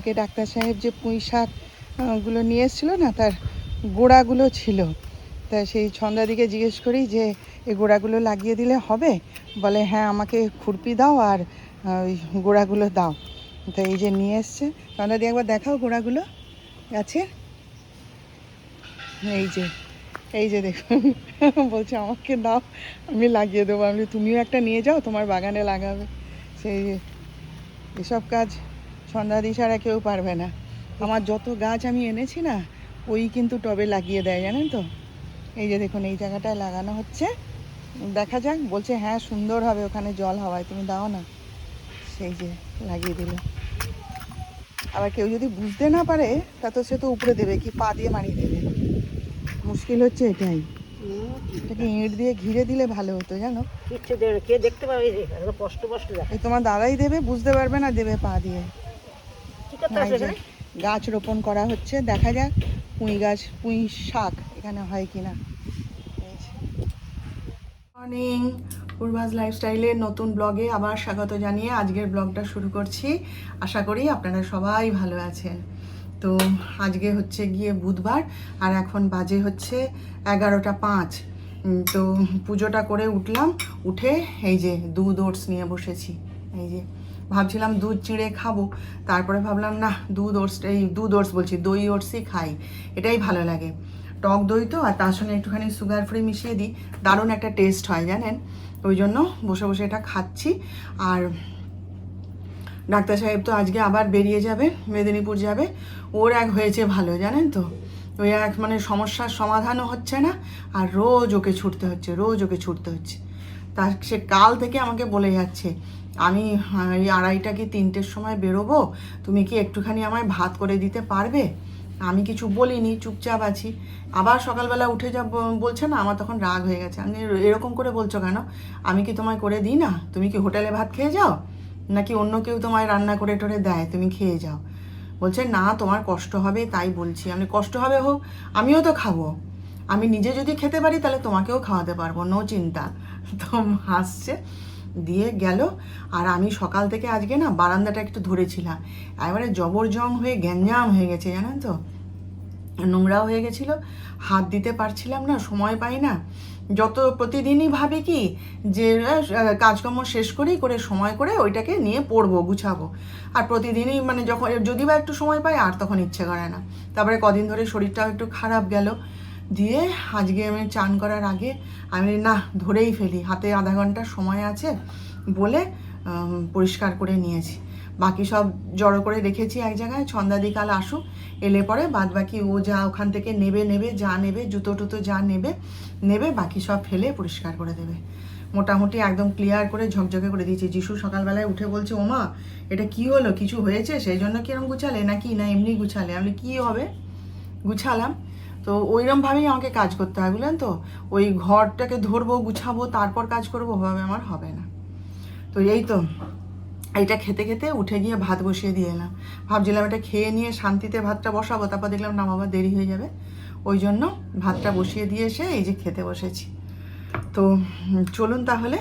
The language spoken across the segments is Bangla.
কালকে ডাক্তার সাহেব যে পুঁই শাকগুলো নিয়ে এসেছিল না, তার গোড়াগুলো ছিল। তা সেই ছন্দাদিকে জিজ্ঞেস করি যে এই গোড়াগুলো লাগিয়ে দিলে হবে? বলে হ্যাঁ আমাকে খুরপি দাও আর ওই গোড়াগুলো দাও। তা এই যে নিয়ে এসছে। ছন্দাদি, একবার দেখাও গোড়াগুলো। গাছের এই যে এই যে দেখুন। বলছে, আমাকে দাও, আমি লাগিয়ে দেবো। আমি তুমিও একটা নিয়ে যাও, তোমার বাগানে লাগাবে। সেই এসব কাজ সন্ধ্যাদি ছাড়া কেউ পারবে না। আমার যত গাছ আমি এনেছি না ওই কিন্তু টবে লাগিয়ে দেয় জানেন তো? এই যে দেখুন এই জায়গাটায় লাগানো হচ্ছে। দেখা যাক বলছে হ্যাঁ সুন্দর হবে ওখানে জল হওয়ায় তুমি দাও না। সেই যে লাগিয়ে দিল। আবার কেউ যদি বুঝতে না পারে তা তো সে তো উপরে দেবে কি পা দিয়ে মারিয়ে দেবে। মুশকিল হচ্ছে এটাই। এটাকে ইঁট দিয়ে ঘিরে দিলে ভালো হতো জানো। কে দেখতে পাবে এই তোমার দাদাই দেবে বুঝতে পারবে না দেবে পা দিয়ে কি করতে এই আসবে যে এখানে? গাছ রোপণ করা হচ্ছে। দেখা যাক পুঁই গাছ পুঁই শাক এখানে হয় কিনা। মর্নিং পূর্বাজ লাইফস্টাইলের নতুন ব্লগে আবার স্বাগত জানিয়ে আজকের ব্লগটা শুরু করছি। আশা করি আপনারা সবাই ভালো আছেন। তো আজকে হচ্ছে গিয়ে বুধবার আর এখন বাজে হচ্ছে এগারোটা পাঁচ। তো পুজোটা করে উঠলাম উঠে এই যে দুধ ওটস নিয়ে বসেছি। এই যে ভাবছিলাম দুধ চিঁড়ে খাব, তারপরে ভাবলাম না দুধ ওটস, এই দুধ ওটস বলছি, দই ওটসই খাই। এটাই ভালো লাগে। টক দই তো, আর তার সঙ্গে একটুখানি সুগার ফ্রি মিশিয়ে দিই, দারুণ একটা টেস্ট হয়, জানেন? ওই জন্য বসে বসে এটা খাচ্ছি। আর ডাক্তার সাহেব তো আজকে আবার বেরিয়ে যাবে, মেদিনীপুর যাবে। ওর এক হয়েছে ভালো, জানেন তো? ওই এক মানে সমস্যার সমাধানও হচ্ছে না, আর রোজ ওকে ছুটতে হচ্ছে, রোজ ওকে ছুটতে হচ্ছে। তার সে কাল থেকে আমাকে বলে যাচ্ছে, আমি এই আড়াইটা কি তিনটের সময় বেরোবো? তুমি কি একটুখানি আমায় ভাত করে দিতে পারবে? আমি কিছু বলিনি, চুপচাপ আছি। আবার সকালবেলা উঠে যা বলছে না, আমার তখন রাগ হয়ে গেছে। আমি এরকম করে বলছো কেন? আমি কি তোমায় করে দিই না? তুমি কি হোটেলে ভাত খেয়ে যাও? নাকি অন্য কেউ তোমায় রান্না করে টরে দেয়? তুমি খেয়ে যাও। বলছে, না, তোমার কষ্ট হবে, তাই বলছি। আমি, কষ্ট হবে হোক, আমিও তো খাব। আমি নিজে যদি খেতে পারি, তাহলে তোমাকেও খাওয়াতে পারব। নো চিন্তা। তো হাসছে, দিয়ে গেল। আর আমি সকাল থেকে আজকে না বারান্দাটা একটু ধরেছিলাম। এবারে জবরজং হয়ে গ্যাঞ্জাম হয়ে গেছে, জানেন তো? নোংরাও হয়ে গেছিল। হাত দিতে পারছিলাম না, সময় পাই না। যত প্রতিদিনই ভাবি কি, যে কাজকর্ম শেষ করি, করে সময় করে ওইটাকে নিয়ে পড়ব, গুছাবো। আর প্রতিদিনই মানে যখন, যদি বা একটু সময় পাই, আর তখন ইচ্ছে করে না। তারপরে কদিন ধরে শরীরটাও একটু খারাপ গেল। দিয়ে আজকে আমি চান করার আগে আমি না ধরেই ফেলি, হাতে আধা ঘণ্টার সময় আছে বলে পরিষ্কার করে নিয়েছি। বাকি সব জড়ো করে রেখেছি এক জায়গায় ছন্দাদি কাল আসুক, এলে পরে বাদ বাকি ও যা ওখান থেকে নেবে নেবে, যা নেবে, জুতো টুতো যা নেবে নেবে, বাকি সব ফেলে পরিষ্কার করে দেবে। মোটামুটি একদম ক্লিয়ার করে ঝকঝকে করে দিয়েছি। যিশু সকালবেলায় উঠে বলছে, ওমা, এটা কি হলো? কিছু হয়েছে? সেই জন্য কি এরকম গুছালে? নাকি না এমনি গুছালে? আমি কি হবে? গুছালাম। তো ওইরমভাবেই আমাকে কাজ করতে হয়, বুঝলেন তো? ওই ঘরটাকে ধরবো, গুছাবো, তারপর কাজ করব, ওভাবে আমার হবে না। তো এই তো, এইটা খেতে খেতে উঠে গিয়ে ভাত বসিয়ে দিয়ে এলাম। ভাবছিলাম এটা খেয়ে নিয়ে শান্তিতে ভাতটা বসাবো, তারপর দেখলাম না বাবা, দেরি হয়ে যাবে। ওই জন্য ভাতটা বসিয়ে দিয়ে এসে এই যে খেতে বসেছি। তো চলুন তাহলে,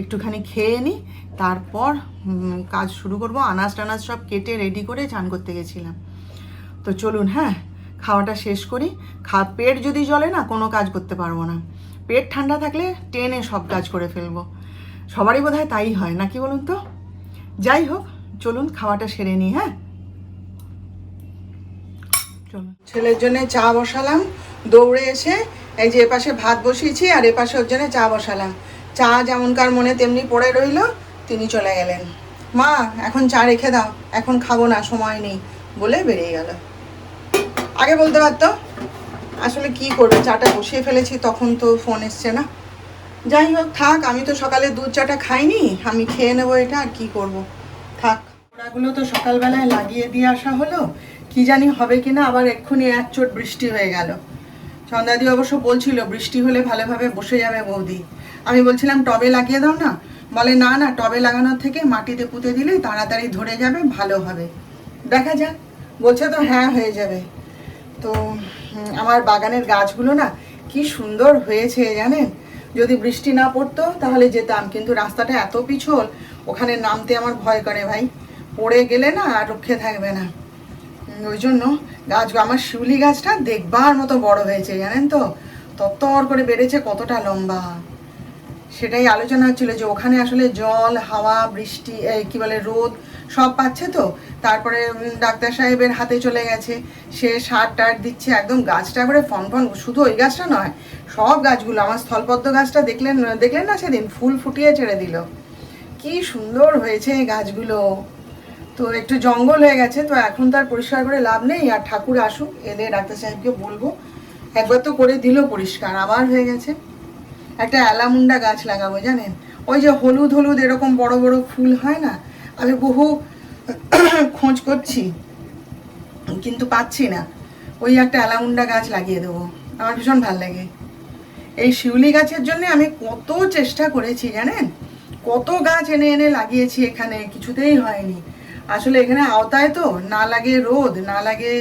একটুখানি খেয়ে নিই, তারপর কাজ শুরু করব। আনাজ টানাজ সব কেটে রেডি করে চান করতে গেছিলাম। তো চলুন হ্যাঁ? খাওয়াটা শেষ করি। খা, পেট যদি জ্বলে না, কোনো কাজ করতে পারব না। পেট ঠান্ডা থাকলে টেনে সব কাজ করে ফেলব। সবারই বোধহয় তাই হয়, নাকি বলুন তো? যাই হোক, চলুন খাওয়াটা সেরে নিই হ্যাঁ? চলুন। ছেলের জন্য চা বসালাম। দৌড়ে এসে এই যে এপাশে ভাত বসিয়েছি আর এপাশে ওর জন্য চা বসালাম। চা যেমনকার মনে তেমনি পড়ে রইল, তিনি চলে গেলেন। মা, এখন চা রেখে দাও। এখন খাব না, সময় নেই বলে বেরিয়ে গেল। আগে বলতে পারতো? আসলে কি করবে? চাটা বসিয়ে ফেলেছি, তখন তো ফোন এসছে না। যাই হোক, থাক, আমি তো সকালে দুধ চাটা খাইনি, আমি খেয়ে নেব এটা, আর কি করব? থাক। ওরাগুলো তো সকালবেলায় লাগিয়ে দিয়ে আসা হলো, কি জানি হবে কিনা, আবার এক্ষুনি এক চোট বৃষ্টি হয়ে গেল। চন্দাদি অবশ্য বলছিল, বৃষ্টি হলে ভালোভাবে বসে যাবে বৌদি। আমি বলছিলাম, টবে লাগিয়ে দাও না। বলে, না না, টবে লাগানোর থেকে মাটিতে পুঁতে দিলে তাড়াতাড়ি ধরে যাবে, ভালো হবে। দেখা যাক। বলছে তো হ্যাঁ হয়ে যাবে। তো আমার বাগানের গাছগুলো না কি সুন্দর হয়েছে জানেন? যদি বৃষ্টি না পড়তো তাহলে যেতাম, কিন্তু রাস্তাটা এত পিছল, ওখানে নামতে আমার ভয় করে ভাই। পড়ে গেলে না আর রক্ষে থাকবে না। ওই জন্য গাছ, আমার শিউলি গাছটা দেখবার মতো বড় হয়েছে, জানেন তো? তত্তর করে বেড়েছে, কতটা লম্বা। সেটাই আলোচনা হচ্ছিল যে ওখানে আসলে জল, হাওয়া, বৃষ্টি কি বলে রোদ সব পাচ্ছে তো। তারপরে ডাক্তার সাহেবের হাতে চলে গেছে। সে সার টার দিচ্ছে একদম গাছটা করে ফন ফন শুধু ওই গাছটা নয়, সব গাছগুলো। আমার স্থলপদ্ম গাছটা দেখলেন দেখলেন না সেদিন? ফুল ফুটিয়ে ছেড়ে দিল। কি সুন্দর হয়েছে এই গাছগুলো। তো একটু জঙ্গল হয়ে গেছে, তো এখন তো আর পরিষ্কার করে লাভ নেই। আর ঠাকুর আসুক, এলে ডাক্তার সাহেবকে বলব। একবার তো করে দিল পরিষ্কার, আবার হয়ে গেছে। একটা অ্যালামুন্ডা গাছ লাগাবো, জানেন? ওই যে হলুদ হলুদ এরকম বড় বড় ফুল হয় না? আমি বহু খোঁজ করছি, কিন্তু পাচ্ছি না। ওই একটা অ্যালাউন্ডা গাছ লাগিয়ে দেবো। আমার ভীষণ ভালো লাগে। এই শিউলি গাছের জন্য আমি কত চেষ্টা করেছি জানেন? কত গাছ এনে এনে লাগিয়েছি এখানে, কিছুতেই হয়নি। আসলে এখানে আওতায় তো, না লাগে রোদ, না লাগে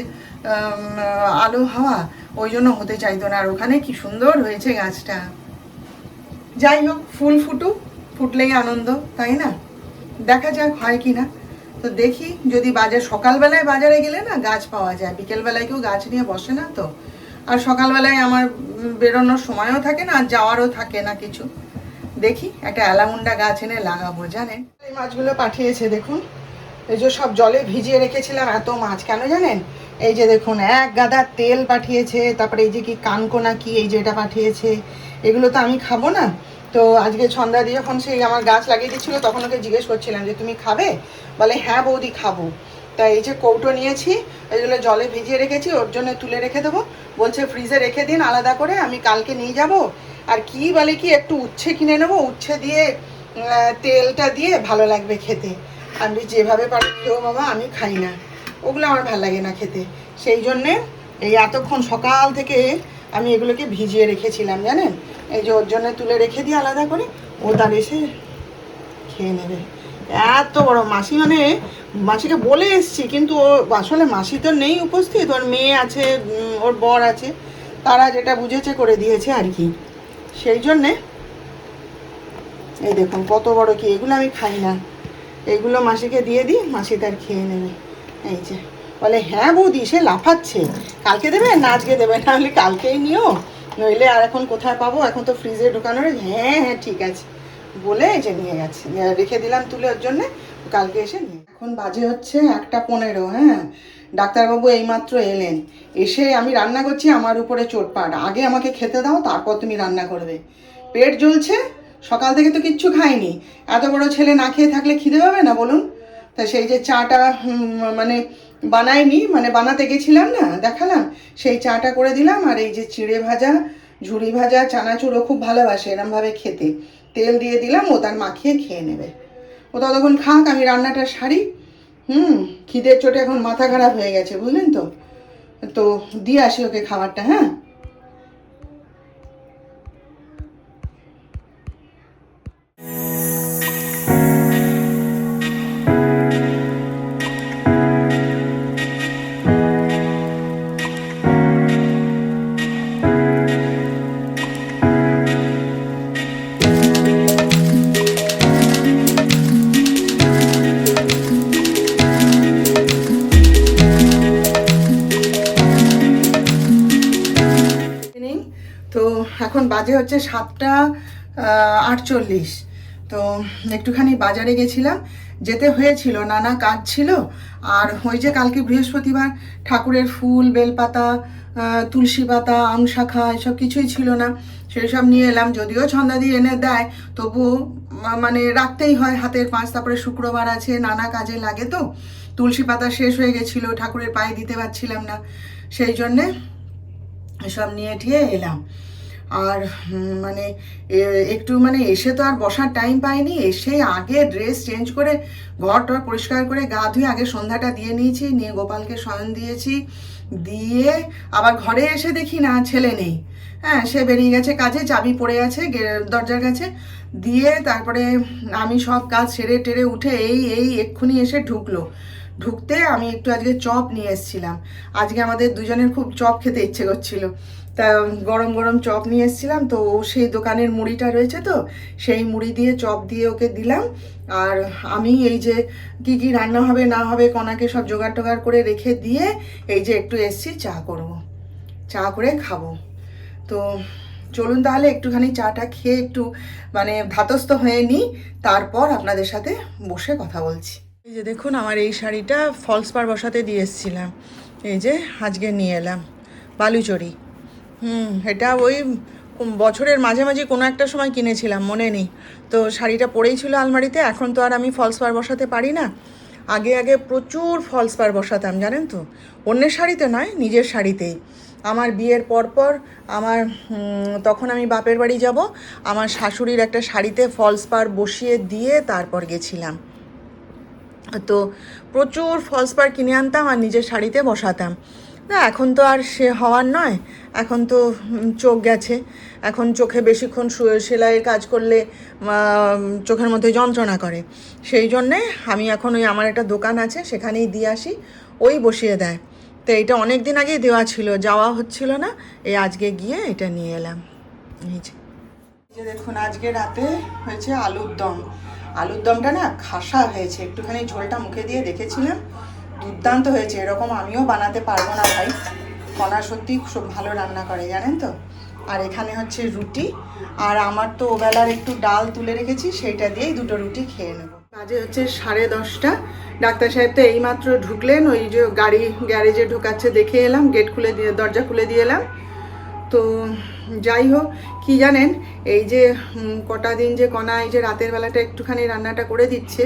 আলো, হাওয়া, ওই জন্য হতে চাইতো না। আর ওখানে কি সুন্দর হয়েছে গাছটা। যাই হোক, ফুল ফুটুক, ফুটলেই আনন্দ, তাই না? দেখা যাক হয় কি না তো দেখি যদি বাজার, সকালবেলায় বাজারে গেলে না গাছ পাওয়া যায়। বিকেলবেলায় কেউ গাছ নিয়ে বসে না তো। আর সকালবেলায় আমার বেরোনোর সময়ও থাকে না, আর যাওয়ারও থাকে না কিছু। দেখি, একটা অ্যালামুন্ডা গাছ এনে লাগাবো, জানেন? এই মাছগুলো পাঠিয়েছে, দেখুন। এই যে সব জলে ভিজিয়ে রেখেছিলাম এত মাছ, কেন জানেন? এই যে দেখুন, এক গাদা তেল পাঠিয়েছে, তারপরে এই যে কি কানকোনা কি, এই যে এটা পাঠিয়েছে, এগুলো তো আমি খাব না। তো আজকে ছন্দা দিয়ে যখন সেই আমার গাছ লাগিয়ে দিচ্ছিল তখন ওকে জিজ্ঞেস করছিলাম যে, তুমি খাবে? বলে হ্যাঁ বৌদি, খাব। তা এই যে কৌটো নিয়েছি এগুলো জলে ভিজিয়ে রেখেছি, ওর জন্য তুলে রেখে দেবো। বলছে, ফ্রিজে রেখে দিন, আলাদা করে, আমি কালকে নিয়ে যাব। আর কি বলে কি, একটু উচ্ছে কিনে নেব, উচ্ছে দিয়ে তেলটা দিয়ে ভালো লাগবে খেতে। আমি যেভাবে পারি খেও বাবা, আমি খাই না। ওগুলো আমার ভালো লাগে না খেতে। সেই জন্যে এই এতক্ষণ সকাল থেকে আমি এগুলোকে ভিজিয়ে রেখেছিলাম, জানেন? এই যে ওর জন্য তুলে রেখে দিই আলাদা করে, ও তার এসে খেয়ে নেবে। এত বড় মাসি মানে মাসিকে বলে এসছি, কিন্তু ও আসলে মাসি তো নেই উপস্থিত, ওর মেয়ে আছে ওর বর আছে, তারা যেটা বুঝেছে করে দিয়েছে আর কি। সেই জন্যে এই দেখুন কত বড় কি, এগুলো আমি খাই না। এগুলো মাসিকে দিয়ে দিই, মাসি তার খেয়ে নেবে। এই যে। বলে হ্যাঁ বৌদি, সে লাফাচ্ছে। কালকে দেবে না আজকে দেবে? না হলে কালকেই নিও। নইলে আর এখন কোথায় পাবো? এখন তো ফ্রিজে ঢুকানো রয়েছে হ্যাঁ হ্যাঁ ঠিক আছে। বলে যে নিয়ে গেছে। রেখে দিলাম তুলে ওর জন্যে। কালকে এসে নিয়ে এখন বাজে হচ্ছে একটা পনেরো হ্যাঁ? ডাক্তারবাবু এইমাত্র এলেন। এসে আমি রান্না করছি, আমার উপরে চোটপাট আগে আমাকে খেতে দাও, তারপর তুমি রান্না করবে। পেট জ্বলছে, সকাল থেকে তো কিচ্ছু খাইনি। এত বড় ছেলে না খেয়ে থাকলে খিদে পাবে না, বলুন? তা সেই যে চাটা মানে বানাইনি মানে বানাতে গেছিলাম না, দেখালাম। সেই চাটা করে দিলাম, আর এই যে চিড়ে ভাজা ঝুড়ি ভাজা, চানাচুরও খুব ভালোবাসে এরমভাবে খেতে। তেল দিয়ে দিলাম, ও তার মাখিয়ে খেয়ে নেবে। ও ততক্ষণ খাক, আমি রান্নাটা সারি। হুম, খিদের চোটে এখন মাথা খারাপ হয়ে গেছে, বুঝলেন তো? তো দিয়ে আসি ওকে খাবারটা হ্যাঁ? বাজে হচ্ছে সাতটা আটচল্লিশ। তো একটুখানি বাজারে গেছিলাম, যেতে হয়েছিল, নানা কাজ ছিল, আর ওই যে কালকে বৃহস্পতিবার ঠাকুরের ফুল, বেলপাতা তুলসী পাতা, আম শাখা, এসব কিছুই ছিল না। সেই সব নিয়ে এলাম, যদিও ছন্দাদি এনে দেয় তবু মানে রাখতেই হয় হাতের পাঁচ, তারপরে শুক্রবার আছে, নানা কাজে লাগে তো। তুলসী পাতা শেষ হয়ে গেছিল, ঠাকুরের পায়ে দিতে পারছিলাম না, সেই জন্যে সব নিয়ে ঠিয়ে এলাম। আর মানে একটু মানে এসে তো আর বসার টাইম পাইনি। এসে আগে ড্রেস চেঞ্জ করে ঘর টর পরিষ্কার করে গা ধুয়ে আগে সন্ধ্যাটা দিয়ে নিয়েছি, নিয়ে গোপালকে শয়ন দিয়েছি। দিয়ে আবার ঘরে এসে দেখি না, ছেলে নেই। হ্যাঁ সে বেরিয়ে গেছে কাজে, চাবি পড়ে আছে দরজার কাছে। দিয়ে তারপরে আমি সব কাজ সেরে টেরে উঠে এই এই, এক্ষুনি এসে ঢুকলো। ঢুকতে আমি একটু আজকে চপ নিয়ে এসেছিলাম। আজকে আমাদের দুজনের খুব চপ খেতে ইচ্ছে করছিল। তা গরম গরম চপ নিয়ে এসেছিলাম, তো সেই দোকানের মুড়িটা রয়েছে তো, সেই মুড়ি দিয়ে চপ দিয়ে ওকে দিলাম। আর আমি এই যে কি কি রান্না হবে না হবে কনাকে সব জোগাড় টোগাড় করে রেখে দিয়ে এই যে একটু এসছি, চা করব। চা করে খাব। তো চলুন তাহলে একটুখানি চাটা খেয়ে একটু মানে ধাতস্থ হয়ে নিই, তারপর আপনাদের সাথে বসে কথা বলছি। এই যে দেখুন, আমার এই শাড়িটা ফলস পার বসাতে দিয়ে এসেছিলাম। এই যে আজকে নিয়ে এলাম, বালুচরি। হুম, এটা ওই বছরের মাঝামাঝি কোনো একটা সময় কিনেছিলাম, মনে নেই। তো শাড়িটা পরেই ছিল আলমারিতে, এখন তো আর আমি ফলস পার বসাতে পারি না। আগে আগে প্রচুর ফলস পার বসাতাম, জানেন তো? অন্যের শাড়িতে নয়, নিজের শাড়িতেই। আমার বিয়ের পরপর আমার তখন আমি বাপের বাড়ি যাব, আমার শাশুড়ির একটা শাড়িতে ফলস পার বসিয়ে দিয়ে তারপর গেছিলাম। তো প্রচুর ফলস পার কিনে আনতাম আর নিজের শাড়িতে বসাতাম। না, এখন তো আর সে হওয়ার নয়। এখন তো চোখ গেছে। এখন চোখে বেশিক্ষণ সেলাইয়ের কাজ করলে চোখের মধ্যে যন্ত্রণা করে। সেই জন্যে আমি এখন ওই আমার একটা দোকান আছে, সেখানেই দিয়ে আসি। ওই বসিয়ে দেয়। তো এটা অনেক দিন আগেই দেওয়া ছিল, যাওয়া হচ্ছিল না। এই আজকে গিয়ে এটা নিয়ে এলাম। এই যে দেখুন, আজকে রাতে হয়েছে আলুর দম। আলুর দমটা না খাসা হয়েছে। একটুখানি ঝোলটা মুখে দিয়ে দেখেছিলাম। দুর্দান্ত হয়েছে, এরকম আমিও বানাতে পারব না ভাই। কণা সত্যি খুব ভালো রান্না করে, জানেন তো? আর এখানে হচ্ছে রুটি। আর আমার তো ওবেলার একটু ডাল তুলে রেখেছি, সেইটা দিয়েই দুটো রুটি খেয়ে নেব। বাজে হচ্ছে সাড়ে দশটা। ডাক্তার সাহেব তো এইমাত্র ঢুকলেন, ওই যে গাড়ি গ্যারেজে ঢোকাচ্ছে, দেখে এলাম, গেট খুলে দিয়ে, দরজা খুলে দিয়ে এলাম। তো যাই হোক, কি জানেন, এই যে কটা দিন যে কণা এই যে রাতের বেলাটা একটুখানি রান্নাটা করে দিচ্ছে,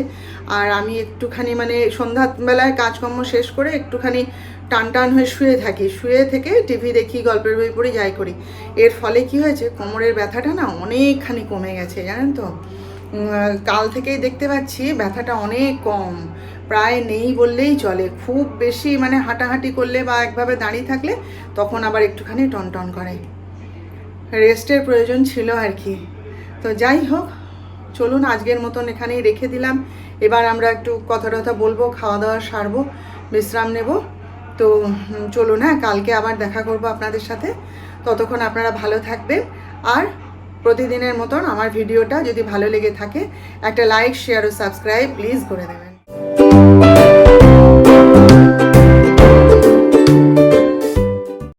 আর আমি একটুখানি মানে সন্ধ্যাবেলায় কাজকর্ম শেষ করে একটুখানি টান টান হয়ে শুয়ে থাকি। শুয়ে থেকে টিভি দেখি, গল্পের বই পড়ি, যাই করি। এর ফলে কি হয়েছে, কোমরের ব্যথাটা না অনেকখানি কমে গেছে, জানেন তো? কাল থেকেই দেখতে পাচ্ছি ব্যথাটা অনেক কম, প্রায় নেই বললেই চলে। খুব বেশি মানে হাঁটাহাঁটি করলে বা একভাবে দাঁড়িয়ে থাকলে তখন আবার একটুখানি টন টন করে। রেস্টের প্রয়োজন ছিল আর কি। তো যাই হোক, চলুন আজকের মতন এখানেই রেখে দিলাম। এবার আমরা একটু কথা টথা বলব, খাওয়া দাওয়া সারবো, বিশ্রাম নেব। তো চলুন হ্যাঁ কালকে আবার দেখা করব আপনাদের সাথে। ততক্ষণ আপনারা ভালো থাকবেন। আর প্রতিদিনের মতন আমার ভিডিওটা যদি ভালো লেগে থাকে, একটা লাইক, শেয়ার ও সাবস্ক্রাইব প্লিজ করে দেবেন।